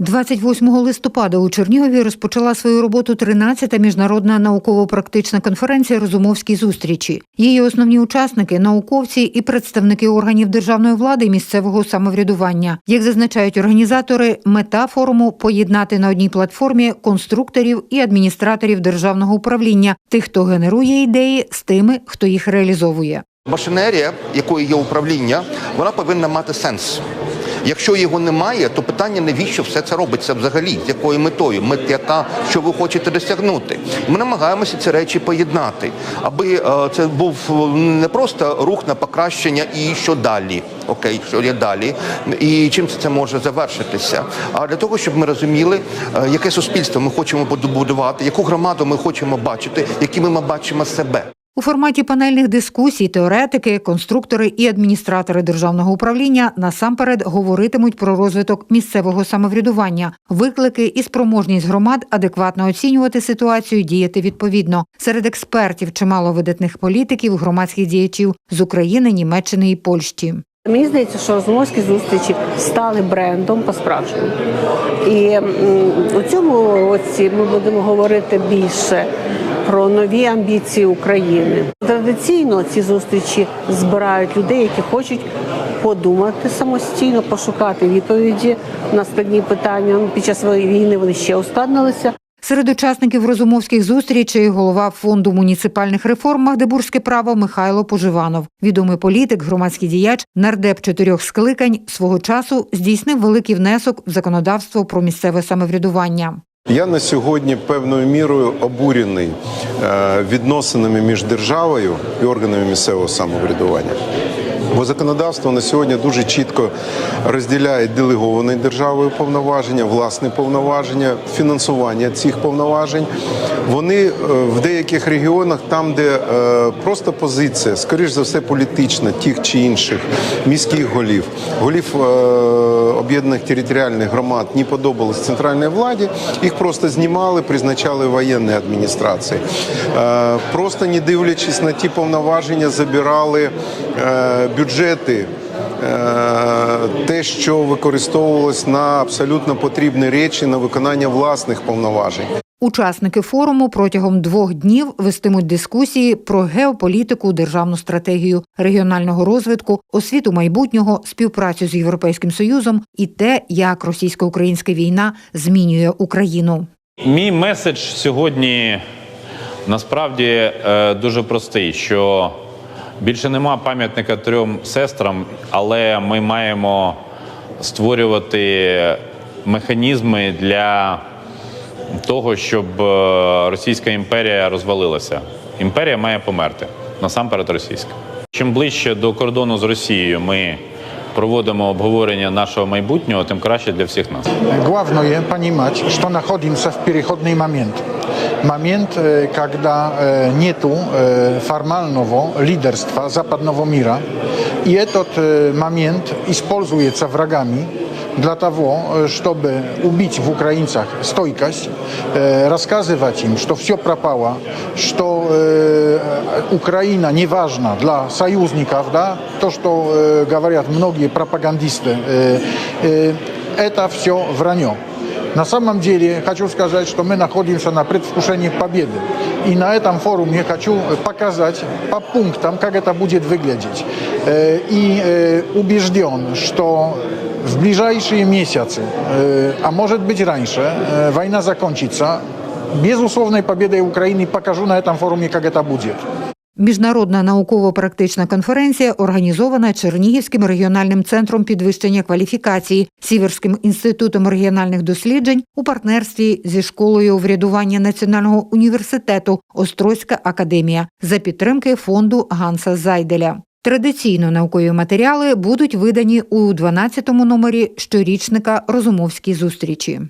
28 листопада у Чернігові розпочала свою роботу 13-та міжнародна науково-практична конференція Розумовські зустрічі. Її основні учасники науковці і представники органів державної влади і місцевого самоврядування. Як зазначають організатори, мета форуму поєднати на одній платформі конструкторів і адміністраторів державного управління, тих, хто генерує ідеї, з тими, хто їх реалізовує. Машинерія, якою є управління, вона повинна мати сенс. Якщо його немає, то питання навіщо все це робиться взагалі, з якою метою, мет яка, що ви хочете досягнути. Ми намагаємося ці речі поєднати, аби е, це був не просто рух на покращення і що далі, окей, що є далі, і чим це може завершитися. А для того, щоб ми розуміли, е, яке суспільство ми хочемо побудувати, яку громаду ми хочемо бачити, якими ми бачимо себе. У форматі панельних дискусій теоретики, конструктори і адміністратори державного управління насамперед говоритимуть про розвиток місцевого самоврядування, виклики і спроможність громад адекватно оцінювати ситуацію, і діяти відповідно. Серед експертів чимало видатних політиків, громадських діячів з України, Німеччини і Польщі. Мені здається, що розумовські зустрічі стали брендом по-справжньому. І у цьому році ми будемо говорити більше про нові амбіції України. Традиційно ці зустрічі збирають людей, які хочуть подумати самостійно, пошукати відповіді на складні питання. Під час війни вони ще ускладнилися. Серед учасників розумовських зустрічей голова фонду муніципальних реформ Магдебурзьке право Михайло Поживанов. Відомий політик, громадський діяч, нардеп чотирьох скликань свого часу здійснив великий внесок в законодавство про місцеве самоврядування. Я на сьогодні певною мірою обурений е, відносинами між державою і органами місцевого самоврядування. Бо законодавство на сьогодні дуже чітко розділяє делеговані державою повноваження, власне повноваження, фінансування цих повноважень. Вони е, в деяких регіонах, там, де е, просто позиція, скоріш за все, політична, тих чи інших міських голів, голів е, об'єднаних територіальних громад не подобалось центральній владі, їх просто знімали, призначали воєнні адміністрації. Просто не дивлячись на ті повноваження, забирали е, бюджети. е, Те, що використовувалось на абсолютно потрібні речі на виконання власних повноважень. Учасники форуму протягом двох днів вестимуть дискусії про геополітику, державну стратегію регіонального розвитку, освіту майбутнього, співпрацю з Європейським Союзом і те, як російсько-українська війна змінює Україну. Мій меседж сьогодні насправді е, дуже простий: що більше нема пам'ятника трьом сестрам, але ми маємо створювати механізми для того, щоб е, Російська імперія розвалилася. Імперія має померти насамперед російська. Чим ближче до кордону з Росією ми проводимо обговорення нашого майбутнього, тим краще для всіх нас. Главное понимать, что находимся в переходный момент. Момент, э, когда э, нету э, формального лидерства западного мира. И этот э, момент используется врагами для того, э, чтобы убить в украинцах стойкость, э, рассказывать им, что все пропало, что э, Украина не важна для союзников, да, то, что э, говорят многие пропагандисты, э, э, это все вранье. На самом деле хочу сказать, что мы находимся на предвкушении победы. И на этом форуме хочу показать по пунктам, как это будет выглядеть. Э, И э, убежден, что в ближайшие месяцы, э, а может быть раньше, э, война закончится. Безусловной победой Украины покажу на этом форуме, как это будет. Міжнародна науково-практична конференція організована Чернігівським регіональним центром підвищення кваліфікації, Сіверським інститутом регіональних досліджень у партнерстві зі школою врядування Національного університету Острозька академія за підтримки фонду Ганса Зайделя. Традиційно наукові матеріали будуть видані у 12-му номері щорічника Розумовські зустрічі.